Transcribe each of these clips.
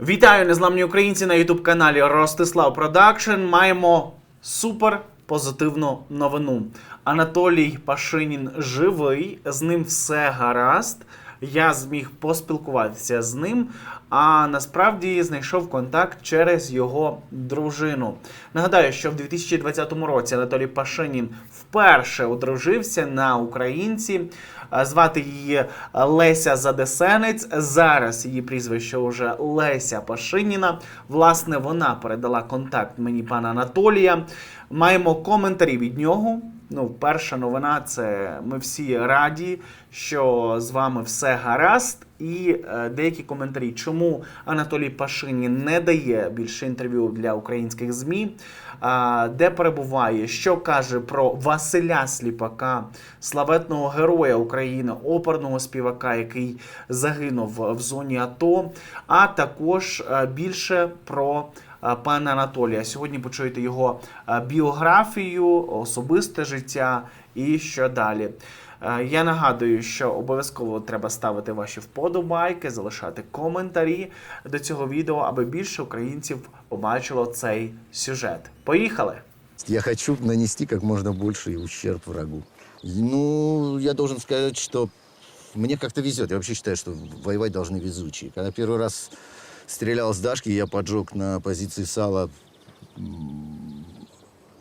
Вітаю незламні українці на ютуб каналі Ростислав Продакшн. Маємо супер позитивну новину. Анатолій Пашинін живий, з ним все гаразд. Я зміг поспілкуватися з ним, а насправді знайшов контакт через його дружину. Нагадаю, що в 2020 році Анатолій Пашинін вперше одружився на українці. Звати її Леся Задесенець. Зараз її прізвище вже Леся Пашиніна. Власне, вона передала контакт мені пана Анатолія. Маємо коментарі від нього. Ну, перша новина це ми всі раді, що з вами все гаразд. І е, деякі коментарі, чому Анатолій Пашинін не дає більше інтерв'ю для українських ЗМІ, де перебуває, що каже про Василя Сліпака, славетного героя України, оперного співака, який загинув в зоні АТО, а також е, більше про е, пана Анатолія. Сьогодні почуєте його е, біографію, особисте життя і що далі. Е, Я нагадую, що обов'язково треба ставити ваші вподобайки, залишати коментарі до цього відео, аби більше українців побачило цей сюжет. Поїхали! Я хочу нанести как можно больший ущерб врагу. Ну, я должен сказать, что мне как-то везет. Я вообще считаю, что воевать должны везучие. Когда первый раз стрелял с Дашки, я поджег на позиции сала м,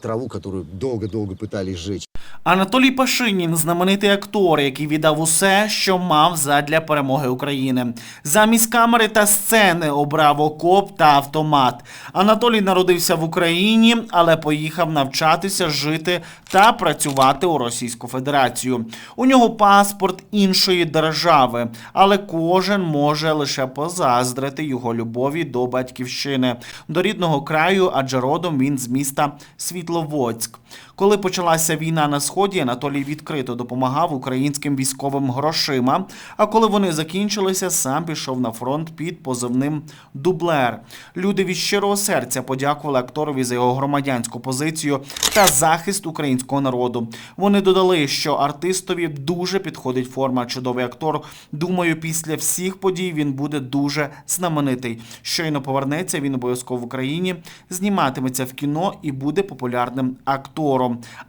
траву, которую долго-долго пытались сжечь. Анатолій Пашинін, знаменитий актор, який віддав усе, що мав задля перемоги України. Замість камери та сцени обрав окоп та автомат. Анатолій народився в Україні, але поїхав навчатися, жити та працювати у Російську Федерацію. У нього паспорт іншої держави, але кожен може лише позаздрити його любові до батьківщини, до рідного краю, адже родом він з міста Світловодськ. Коли почалася війна на сході, Анатолій відкрито допомагав українським військовим грошима. А коли вони закінчилися, сам пішов на фронт під позивним Дублер. Люди від щирого серця подякували акторові за його громадянську позицію та захист українського народу. Вони додали, що артистові дуже підходить форма чудовий актор. Думаю, після всіх подій він буде дуже знаменитий. Щойно повернеться, він обов'язково в Україні зніматиметься в кіно і буде популярним актором.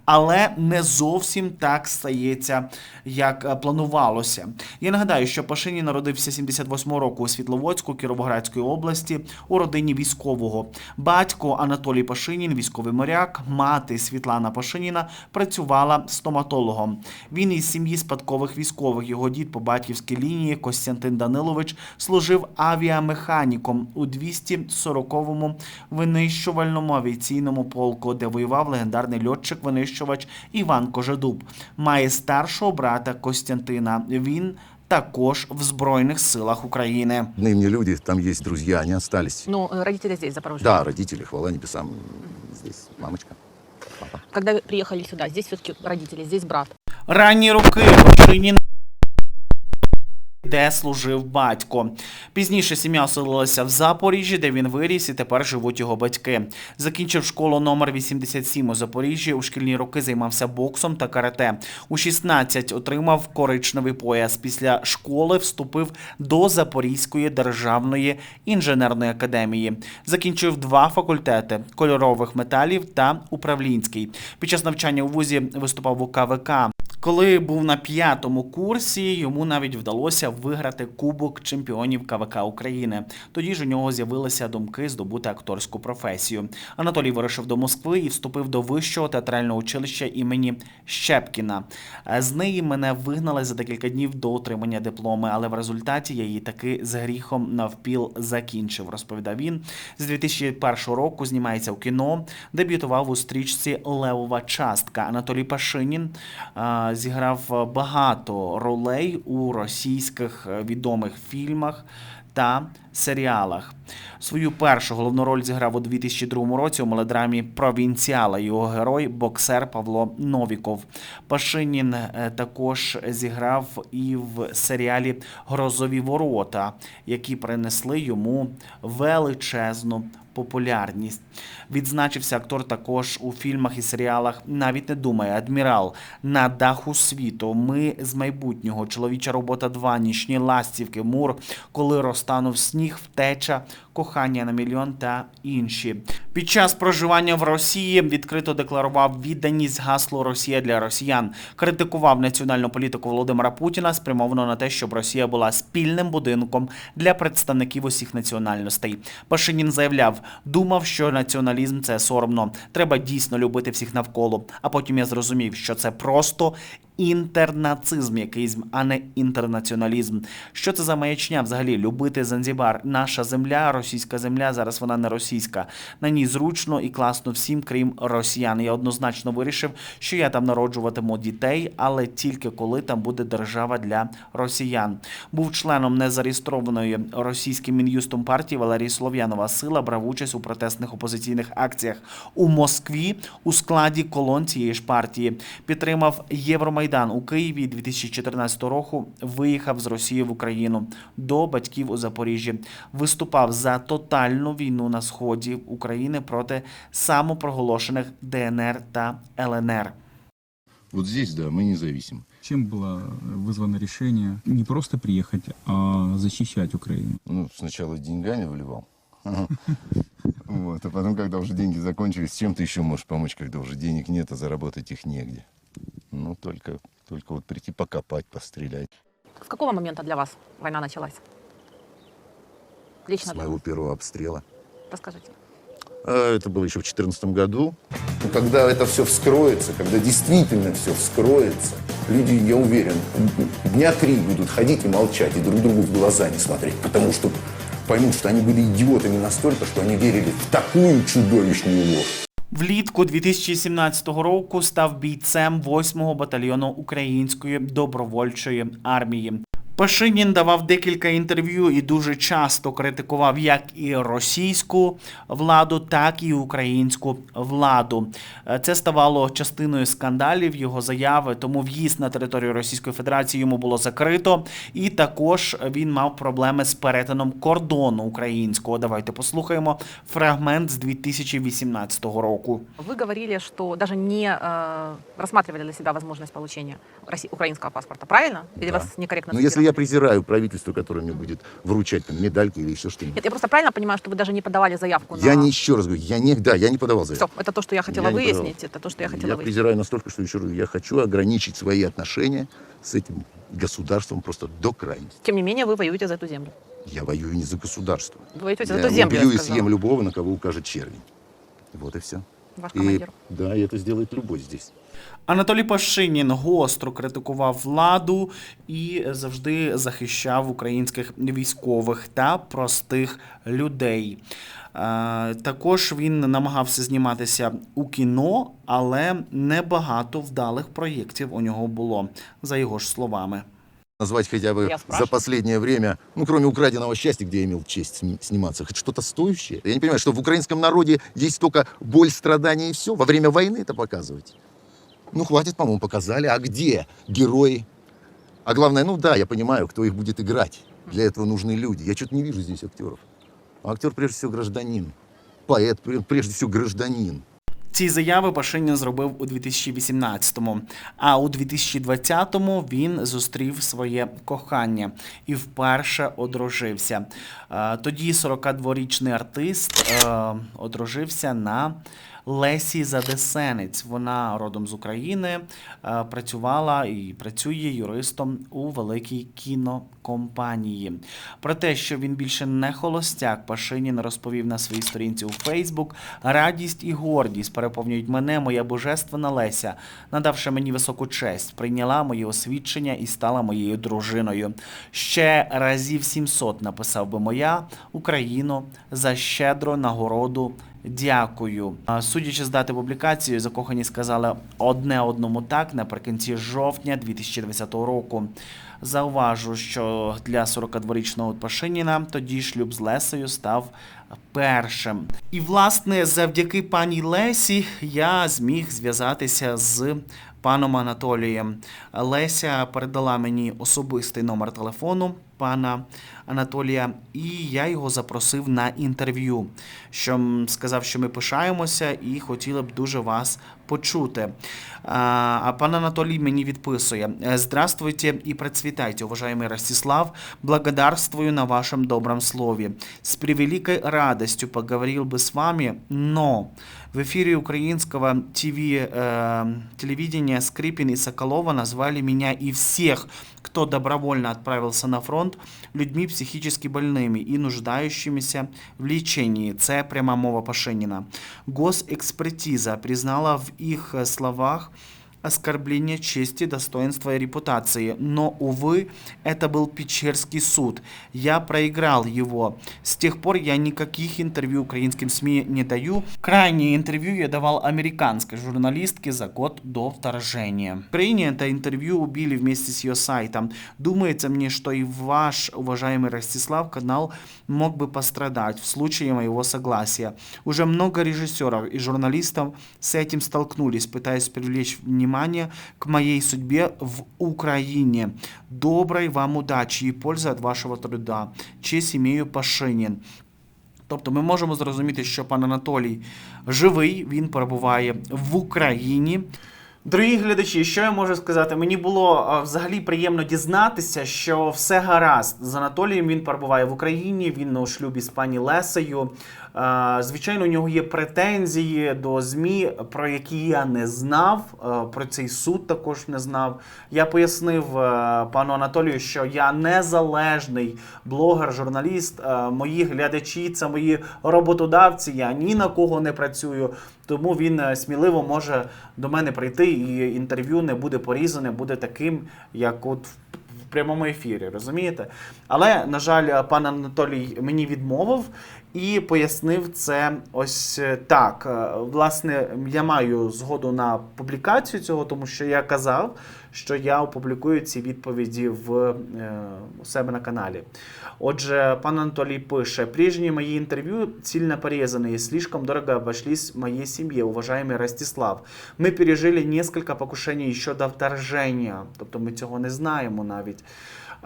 Але не зовсім так стається, як е, планувалося. Я нагадаю, що Пашині народився 78 року у Світловодську Кіровоградської області у родині військового. Батько Анатолій Пашинін, військовий моряк, мати Світлана Пашиніна працювала стоматологом. Він із сім'ї спадкових військових. Його дід по батьківській лінії Костянтин Данилович служив авіамеханіком у 240-му винищувальному авіаційному полку, де воював легендарний льотчик-винищувач Іван Кожедуб. Має старшого брата Костянтина. Він також в Збройних силах України. Родные мне люди, там есть друзья, они остались. Ну, э, родители здесь, в Запорожье. Да, родители, хвала небесам, здесь мамочка, папа. Когда вы приехали сюда, здесь все-таки родители, здесь брат. Ранні роки Пашинін де служив батько. Пізніше сім'я оселилася в Запоріжжі, де він виріс, і тепер живуть його батьки. Закінчив школу номер 87 у Запоріжжі. У шкільні роки займався боксом та карате. У 16 отримав коричневий пояс. Після школи вступив до Запорізької державної інженерної академії. Закінчив два факультети кольорових металів та управлінський. Під час навчання у вузі виступав у КВК. Коли був на п'ятому курсі, йому навіть вдалося виграти Кубок чемпіонів КВК України. Тоді ж у нього з'явилися думки здобути акторську професію. Анатолій вирушив до Москви і вступив до вищого театрального училища імені Щепкіна. Е, З неї мене вигнали за декілька днів до отримання дипломи, але в результаті я її таки з гріхом навпіл закінчив, розповідав він. З 2001 року знімається у кіно, дебютував у стрічці Левова частка. Анатолій Пашинін е, зіграв багато ролей у російських е, відомих фільмах та серіалах. Свою першу головну роль зіграв у 2002 році у мелодрамі Провінціала. Його герой боксер Павло Новіков. Пашинін е, також зіграв і в серіалі Грозові ворота, які принесли йому величезну популярність. Відзначився актор також у фільмах і серіалах Навіть не думає, адмірал на даху світу. Ми з майбутнього, чоловіча робота 2, нічні ластівки, мур, коли розтанув сніг. Сніг, втеча, кохання на мільйон та інші. Під час проживання в Росії відкрито декларував відданість гаслу Росія для росіян. Критикував національну політику Володимира Путіна, спрямовано на те, щоб Росія була спільним будинком для представників усіх національностей. Пашинін заявляв, думав, що націоналізм це соромно. Треба дійсно любити всіх навколо. А потім я зрозумів, що це просто інтернацизм якийсь, а не інтернаціоналізм. Що це за маячня взагалі? Любити Занзібар. Наша земля, російська земля. Зараз вона не російська. На ній зручно і класно всім, крім росіян. Я однозначно вирішив, що я там народжуватиму дітей, але тільки коли там буде держава для росіян. Був членом незареєстрованої російським мін'юстом партії Валерій Слов'янова. Сила брав участь у протестних опозиційних акціях у Москві у складі колон цієї ж партії. Підтримав Євромайдан у Києві 2014 року. Виїхав з Росії в Україну до батьків у Запоріжжі Виступав за тотальну війну на сході України проти самопроголошених ДНР та ЛНР. Вот здесь, да, мы независимы. Чем было вызвано решение не просто приехать, а защищать Украину? Ну, сначала деньгами вливал. Вот, а потом, когда уже деньги закончились, чем ты еще можешь помочь, когда уже денег нет, а заработать их негде? Ну, только, только вот прийти покопать, пострелять. С какого момента для вас война началась? Лично С для моего вас. первого обстрела. Расскажите. А, Это было еще в 2014 году. Ну, Когда это все вскроется, когда действительно все вскроется, люди, я уверен, дня три будут ходить и молчать, и друг другу в глаза не смотреть, потому что поймут, что они были идиотами настолько, что они верили в такую чудовищную ложь. Влітку 2017 року став бійцем 8-го батальйону Української добровольчої армії. Пашинін давав декілька інтерв'ю і дуже часто критикував як і російську владу, так і українську владу. Е, Це ставало частиною скандалів його заяви, тому в'їзд на територію Російської Федерації йому було закрито. І також він мав проблеми з перетином кордону українського. Давайте послухаємо фрагмент з 2018 року. Вы говорили, что даже не э, рассматривали для себя возможность получения росси- украинского паспорта, правильно? Или Да. вас некорректно Но если цитировали? Я презираю правительство, которое мне будет вручать там, медальки или еще что-нибудь. Нет, я просто правильно понимаю, что вы даже не подавали заявку Я на... не еще раз говорю, я не, да, я не подавал заявку. Все, это то, что я хотела Я выяснить, это то, что я хотела Я выяснить. презираю настолько, что еще раз, я хочу ограничить свои отношения с этим государством просто до крайности. Тем не менее, вы воюете за эту землю. Я воюю не за государство. Вы воюете за Я эту землю, убью я и съем любого, на кого укажет червень. Вот и все. Ваш И, командир. да, и это сделает любой здесь. Анатолій Пашинін гостро критикував владу і завжди захищав українських військових та простих людей. Е, Також він намагався зніматися у кіно, але небагато вдалих проєктів у нього було, за його ж словами. Назвать хотя бы за последнее время, ну, кроме украденного счастья, где я имел честь сни- сниматься, хоть что-то стоящее. Я не понимаю, что в украинском народе есть только боль, страдания и все. Во время войны это показывать. Ну, хватит, по-моему, показали. А где герои? А главное, ну да, я понимаю, кто их будет играть. Для этого нужны люди. Я что-то не вижу здесь актеров. А актер, прежде всего, гражданин. Поэт, пр- прежде всего, гражданин. Ці заяви Пашиня зробив у 2018-му, а у 2020-му він зустрів своє кохання і вперше одружився. Е, Тоді 42-річний артист е, одружився на Лесі Задесенець. Вона родом з України, е, працювала і працює юристом у великій кінокомпанії. Про те, що він більше не холостяк, Пашинін розповів на своїй сторінці у Фейсбук. Радість і гордість переповнюють мене, моя божественна Леся, надавши мені високу честь, прийняла моє освідчення і стала моєю дружиною. Ще разів 700 написав би моя Україну за щедру нагороду. Дякую. Судячи з дати публікації, закохані сказали одне одному так наприкінці жовтня 2020 року. Зауважу, що для 42-річного Пашиніна тоді шлюб з Лесею став першим. І, власне, завдяки пані Лесі я зміг зв'язатися з паном Анатолієм. Леся передала мені особистий номер телефону пана Анатолія, і я його запросив на інтерв'ю, що м, сказав, що ми пишаємося і хотіли б дуже вас почути. А, а пан Анатолій мені відписує: «Е, Здравствуйте и процветайте, уважаемый Ростислав. Благодарствую на вашем добром слове. С превеликой радостью поговорил бы с вами, но в эфире украинского ТВ, э, телевидения Скрипин и Соколова назвали меня и всех, кто добровольно отправился на фронт, людьми психически больными и нуждающимися в лечении. Це пряма мова Пашиніна. Госекспертиза признала в их словах оскорбление чести, достоинства и репутации. Но, увы, это был Печерский суд. Я проиграл его. С тех пор я никаких интервью украинским СМИ не даю. Крайнее интервью я давал американской журналистке за год до вторжения. В Украине это интервью убили вместе с ее сайтом. Думается мне, что и ваш, уважаемый Ростислав, канал мог бы пострадать в случае моего согласия. Уже много режиссеров и журналистов с этим столкнулись, пытаясь привлечь внимание к моей судьбе в Украине. Доброй вам удачи и пользы от вашего труда. Честь имею Пашинін. Тобто ми можемо зрозуміти, що пан Анатолій живий, він перебуває в Україні. Дорогі глядачі, що я можу сказати? Мені було взагалі приємно дізнатися, що все гаразд з Анатолієм. Він перебуває в Україні, він у шлюбі з пані Лесею. Звичайно, у нього є претензії до ЗМІ, про які я не знав. Про цей суд також не знав. Я пояснив пану Анатолію, що я незалежний блогер, журналіст. Мої глядачі це мої роботодавці. Я ні на кого не працюю. Тому він е, сміливо може до мене прийти, і інтерв'ю не буде порізане, буде таким, як от в в прямому ефірі, розумієте? Але, на жаль, пан Анатолій мені відмовив і пояснив це ось е, так. Е, Власне, я маю згоду на публікацію цього, тому що я казав, що я опублікую ці відповіді в е, у себе на каналі. Отже, пан Анатолий пише, прежние мои интервью сильно порезаны и слишком дорого обошлись моей семье, уважаемый Ростислав. Ми пережили несколько покушений еще до вторжения, тобто ми цього не знаємо навіть.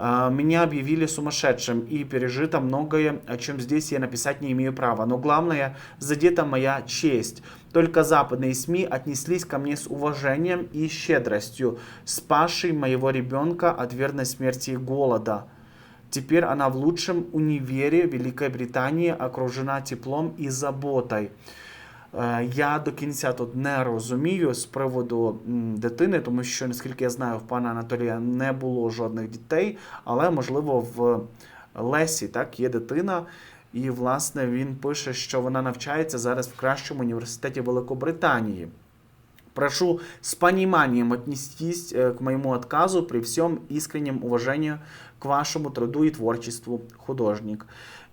А, Меня объявили сумасшедшим и пережито многое, о чем здесь я написать не имею права. Но главное, задета моя честь. Только западные СМИ отнеслись ко мне с уважением и щедростью, спасшей моего ребенка от верной смерти и голода. Теперь она в лучшем универе Великой Британии окружена теплом и заботой. Е, Я до кінця тут не розумію з приводу дитини, тому що, наскільки я знаю, в пана Анатолія не було жодних дітей, але можливо в Лесі так є дитина. І, власне, він пише, що вона навчається зараз в кращому університеті Великобританії. Прошу с пониманием отнестись э, к моему отказу при всем искреннем уважении к вашому труду і творчеству художник.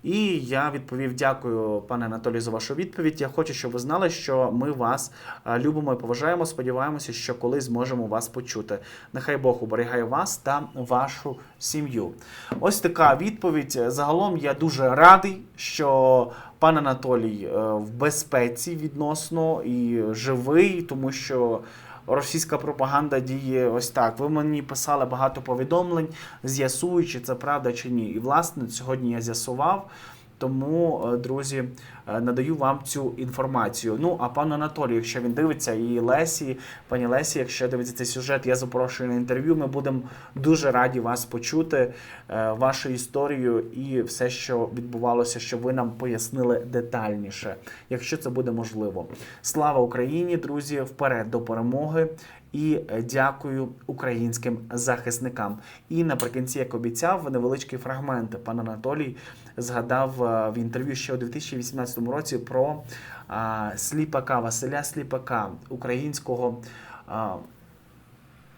І я відповів: дякую, пане Анатолію, за вашу відповідь. Я хочу, щоб ви знали, що ми вас е, любимо і поважаємо. Сподіваємося, що колись зможемо вас почути. Нехай Бог уберігає вас та вашу сім'ю. Ось така відповідь. Загалом я дуже радий, що пан Анатолій е, в безпеці відносно і живий, тому що. Російська пропаганда діє ось так. Ви мені писали багато повідомлень, з'ясуючи, це правда чи ні. І власне сьогодні я з'ясував. Тому, е, друзі, надаю вам цю інформацію. Ну, а пан Анатолій, якщо він дивиться, і Лесі, пані Лесі, якщо дивиться цей сюжет, я запрошую на інтерв'ю. Ми будемо дуже раді вас почути, е, вашу історію і все, що відбувалося, щоб ви нам пояснили детальніше, якщо це буде можливо. Слава Україні, друзі! Вперед до перемоги! І е, дякую українським захисникам. І наприкінці, як обіцяв, невеличкий фрагмент пан Анатолій згадав е, в інтерв'ю ще у 2018 році про а, Сліпака, Василя Сліпака, українського. А,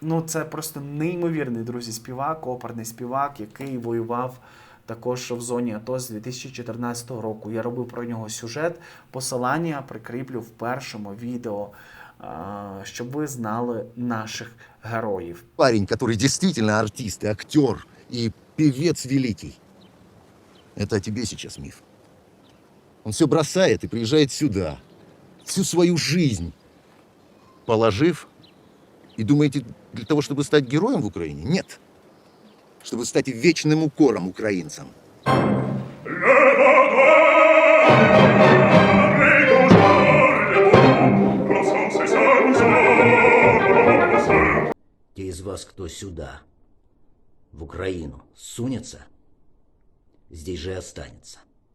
ну, це просто неймовірний, друзі, співак, оперний співак, який воював. Також в зоні АТО з 2014 року. Я робив про нього сюжет. Посилання прикріплю в першому відео, щоб ви знали наших героїв. Парень, который действительно артист, актер, и певец великий. О тебе сейчас миф. Он все бросает и приезжает сюда, всю свою жизнь положив И думаете, для того, чтобы стать героем в Украине? Нет. Чтобы стать вечным укором украинцам. Те из вас, кто сюда, в Украину, сунется, здесь же и останется.